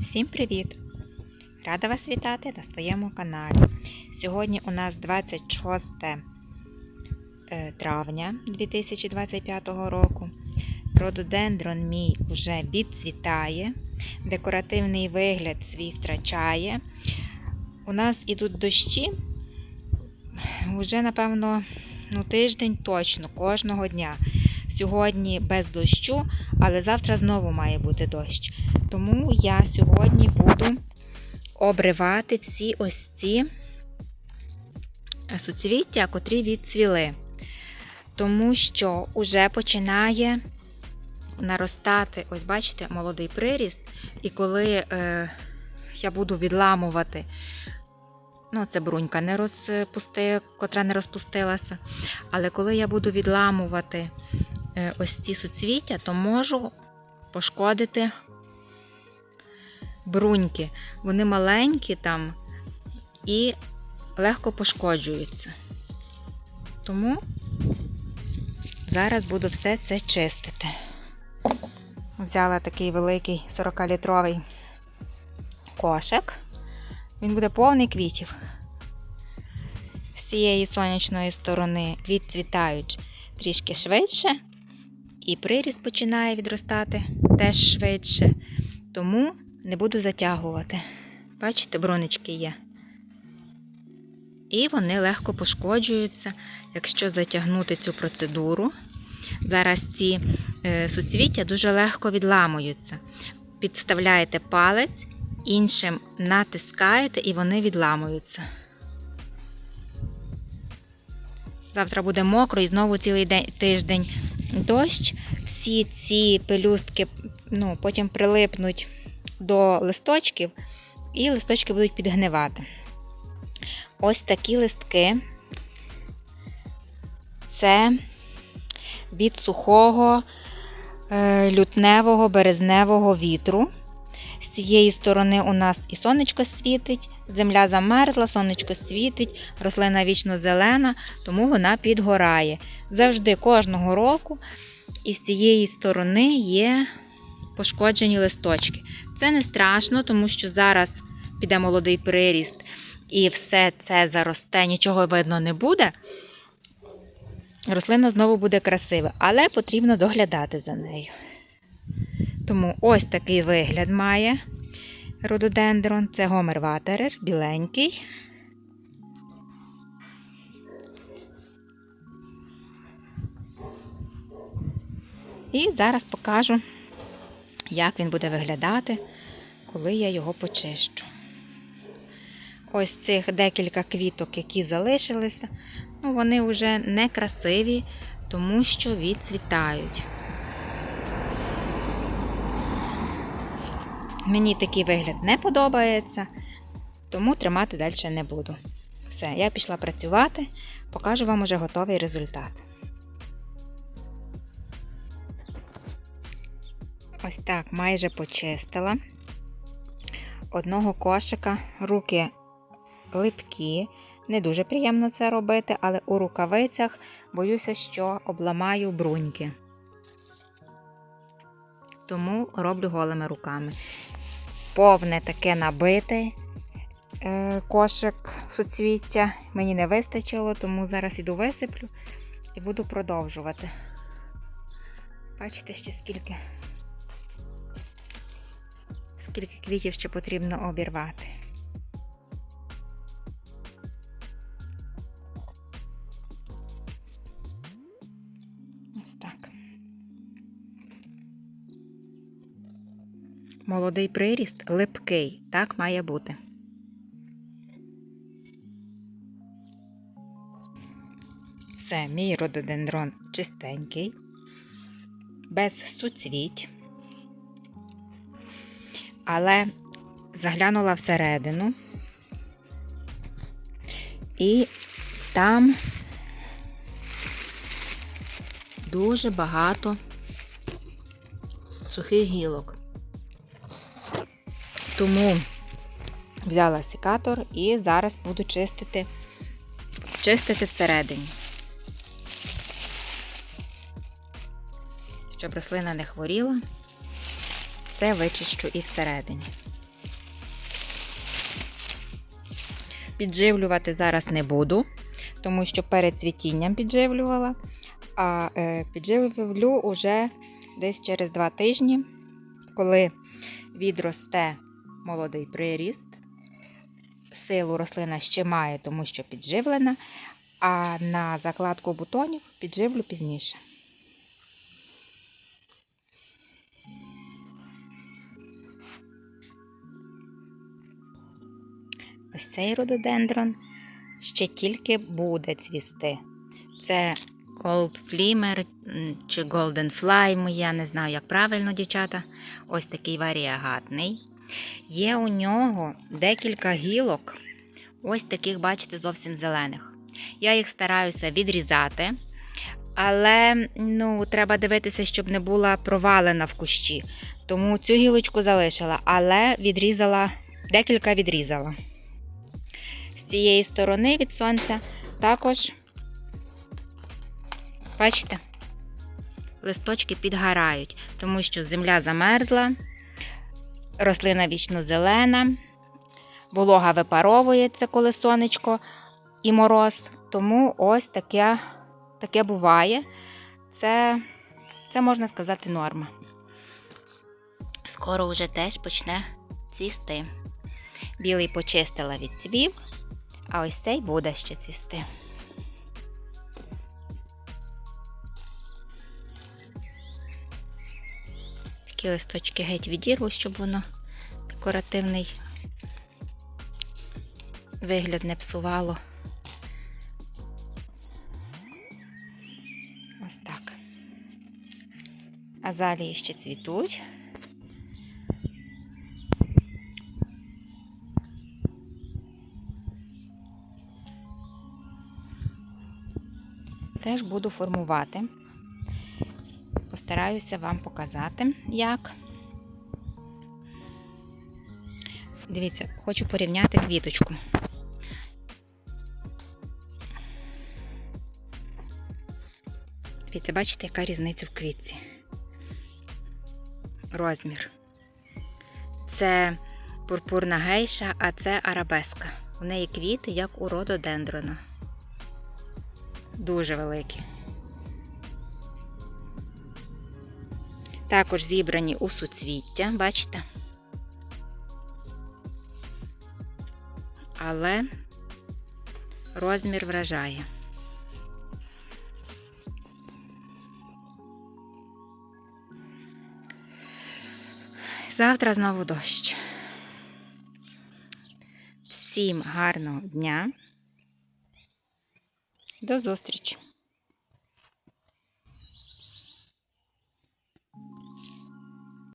Всім привіт! Рада вас вітати на своєму каналі. Сьогодні у нас 26 е, травня 2025 року. Рододендрон мій вже відцвітає, декоративний вигляд свій втрачає. У нас ідуть дощі вже, напевно, ну, тиждень точно, кожного дня. Сьогодні без дощу, але завтра знову має бути дощ. Тому я сьогодні буду обривати всі ось ці суцвіття, котрі відцвіли. Тому що вже починає наростати, ось бачите, молодий приріст. І коли е, я буду відламувати, ну, це брунька не розпусти, котра не розпустилася. Але коли я буду відламувати ось ці суцвіття, то можу пошкодити бруньки. Вони маленькі там і легко пошкоджуються. Тому зараз буду все це чистити. Взяла такий великий 40-літровий кошик. Він буде повний квітів. З цієї сонячної сторони відцвітають трішки швидше, і приріст починає відростати теж швидше. Тому не буду затягувати. Бачите, бронечки є. І вони легко пошкоджуються, якщо затягнути цю процедуру. Зараз ці е, суцвіття дуже легко відламуються. Підставляєте палець, іншим натискаєте і вони відламуються. Завтра буде мокро і знову цілий день, тиждень дощ. Всі ці пелюстки ну, потім прилипнуть до листочків, і листочки будуть підгнивати. Ось такі листки. Це від сухого е, лютневого березневого вітру. З цієї сторони у нас і сонечко світить, земля замерзла, сонечко світить, рослина вічно зелена, тому вона підгорає. Завжди кожного року із цієї сторони є пошкоджені листочки. Це не страшно, тому що зараз піде молодий приріст і все це заросте, нічого видно не буде. Рослина знову буде красива, але потрібно доглядати за нею. Тому ось такий вигляд має рододендрон. Це гомер ватерер, біленький. І зараз покажу, як він буде виглядати, коли я його почищу. Ось цих декілька квіток, які залишилися, ну вони вже не красиві, тому що відцвітають. Мені такий вигляд не подобається, тому тримати далі не буду. Все, я пішла працювати, покажу вам уже готовий результат. Ось так майже почистила. Одного кошика руки липкі. Не дуже приємно це робити, але у рукавицях боюся, що обламаю бруньки. Тому роблю голими руками. Повне таке набите е, кошик суцвіття. Мені не вистачило, тому зараз іду висиплю і буду продовжувати. Бачите, ще скільки скільки квітів ще потрібно обірвати. Молодий приріст липкий. Так має бути. Все, мій рододендрон чистенький, без суцвіть. Але заглянула всередину, і там дуже багато сухих гілок. Тому взяла секатор і зараз буду чистити, чистити всередині. Щоб рослина не хворіла, все вичищу і всередині. Підживлювати зараз не буду, тому що перед цвітінням підживлювала, а е, підживлю уже десь через 2 тижні, коли відросте молодий приріст. Силу рослина ще має, тому що підживлена, а на закладку бутонів підживлю пізніше. Ось цей рододендрон ще тільки буде цвісти. Це Gold Flimmer чи Golden Fly, я не знаю, як правильно, дівчата. Ось такий варіагатний. Є у нього декілька гілок, ось таких, бачите, зовсім зелених. Я їх стараюся відрізати, але ну, треба дивитися, щоб не була провалена в кущі. Тому цю гілочку залишила, але відрізала, декілька відрізала. З цієї сторони від сонця також, бачите, листочки підгорають, тому що земля замерзла, рослина вічно зелена, волога випаровується, коли сонечко і мороз. Тому ось таке, таке буває. Це, це можна сказати норма. Скоро вже теж почне цвісти. Білий почистила від цвів, а ось цей буде ще цвісти. Такі листочки геть відірву, щоб воно декоративний вигляд не псувало. Ось так. Азалії ще цвітуть. Теж буду формувати. Постараюся вам показати, як. Дивіться, хочу порівняти квіточку. Дивіться, бачите, яка різниця в квітці. Розмір. Це пурпурна гейша, а це арабеска. У неї квіти, як у рододендрона. Дуже великі. Також зібрані у суцвіття, бачите? Але розмір вражає. Завтра знову дощ. Всім гарного дня. До зустрічі!